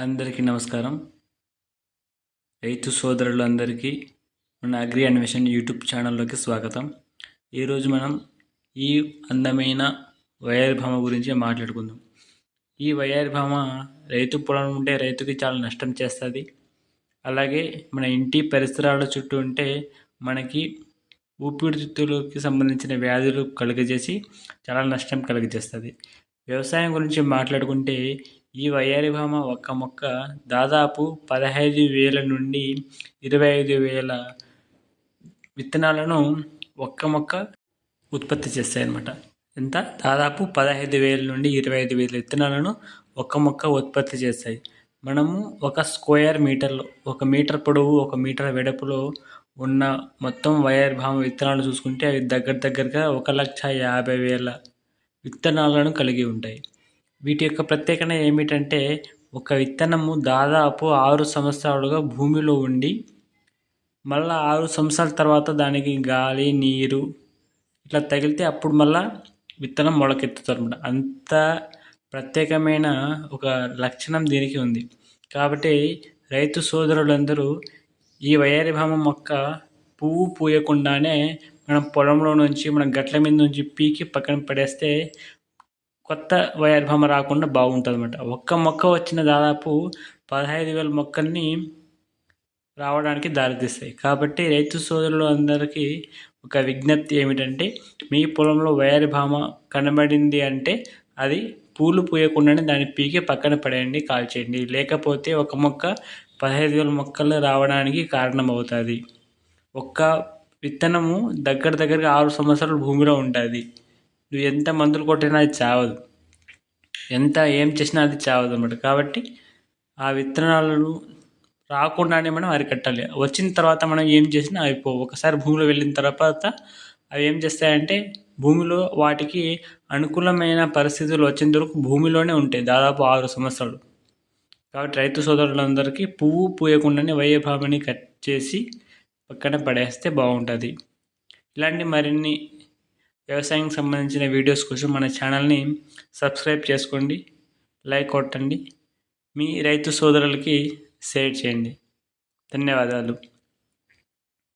అందరికీ నమస్కారం. రైతు సోదరులందరికీ మన అగ్రి అన్వేషణ్ యూట్యూబ్ ఛానల్లోకి స్వాగతం. ఈరోజు మనం ఈ అందమైన వైర్భామ భామ గురించి మాట్లాడుకుందాం. ఈ వైర్భామ భామ రైతు పొలం ఉంటే రైతుకి చాలా నష్టం చేస్తుంది. అలాగే మన ఇంటి పరిసరాల చుట్టూ ఉంటే మనకి ఊపిరితిత్తులకి సంబంధించిన వ్యాధులు కలుగజేసి చాలా నష్టం కలుగజేస్తుంది. వ్యవసాయం గురించి మాట్లాడుకుంటే ఈ వయ్యారి భామ ఒక్క మొక్క దాదాపు పదహైదు వేల నుండి ఇరవై ఐదు వేల విత్తనాలను ఒక్క మొక్క ఉత్పత్తి చేస్తాయి అన్నమాట ఎంత? దాదాపు పదహైదు వేల నుండి ఇరవై ఐదు వేల విత్తనాలను ఒక్క మొక్క ఉత్పత్తి చేస్తాయి. మనము ఒక స్క్వేర్ మీటర్లో ఒక మీటర్ పొడవు ఒక మీటర్ వెడపులో ఉన్న మొత్తం వైర్ భామ విత్తనాలు చూసుకుంటే అవి దగ్గర దగ్గరగా ఒక లక్ష యాభై వేల విత్తనాలను కలిగి ఉంటాయి. వీటి యొక్క ప్రత్యేకత ఏమిటంటే ఒక విత్తనము దాదాపు ఆరు సంవత్సరాలుగా భూమిలో ఉండి మళ్ళీ ఆరు సంవత్సరాల తర్వాత దానికి గాలి నీరు ఇట్లా తగిలితే అప్పుడు మళ్ళా విత్తనం మొలకెత్తుతారు అనమాట అంత ప్రత్యేకమైన ఒక లక్షణం దీనికి ఉంది. కాబట్టి రైతు సోదరులందరూ ఈ వయారి భామ మొక్క పువ్వు పూయకుండానే మనం పొలంలో నుంచి మనం గట్ల మీద నుంచి పీకి పక్కన పడేస్తే కొత్త వైర్భమ రాకుండా బాగుంటుంది అనమాట ఒక్క మొక్క వచ్చిన దాదాపు పదహైదు వేల మొక్కల్ని రావడానికి దారితీస్తాయి. కాబట్టి రైతు సోదరులు అందరికీ ఒక విజ్ఞప్తి ఏమిటంటే మీ పొలంలో వయారి భామ కనబడింది అంటే అది పూలు పూయకుండానే దాన్ని పీకి పక్కన పడేయండి కాల్చేయండి లేకపోతే ఒక మొక్క పదహైదు వేల మొక్కలు రావడానికి కారణమవుతుంది. ఒక్క విత్తనము దగ్గర దగ్గరగా ఆరు సంవత్సరాలు భూమిలో ఉంటుంది. నువ్వు ఎంత మందులు కొట్టినా అది చావదు. ఎంత ఏం చేసినా అది చావదు అనమాట కాబట్టి ఆ విత్తనాలను రాకుండానే మనం అరికట్టాలి. వచ్చిన తర్వాత మనం ఏం చేసినా అయిపో ఒకసారి భూమిలో వెళ్ళిన తర్వాత అవి ఏం చేస్తాయంటే భూమిలో వాటికి అనుకూలమైన పరిస్థితులు వచ్చేంత వరకు భూమిలోనే ఉంటాయి. దాదాపు ఆరు సంవత్సరాలు. కాబట్టి రైతు సోదరులందరికీ పువ్వు పూయకుండానే వయ్యభామని కట్ చేసి పక్కన పడేస్తే బాగుంటుంది. ఇలాంటి మరిన్ని వ్యవసాయానికి సంబంధించిన వీడియోస్ కోసం మన ఛానల్ని సబ్స్క్రైబ్ చేసుకోండి లైక్ కొట్టండి. మీ రైతు సోదరులకి షేర్ చేయండి. ధన్యవాదాలు.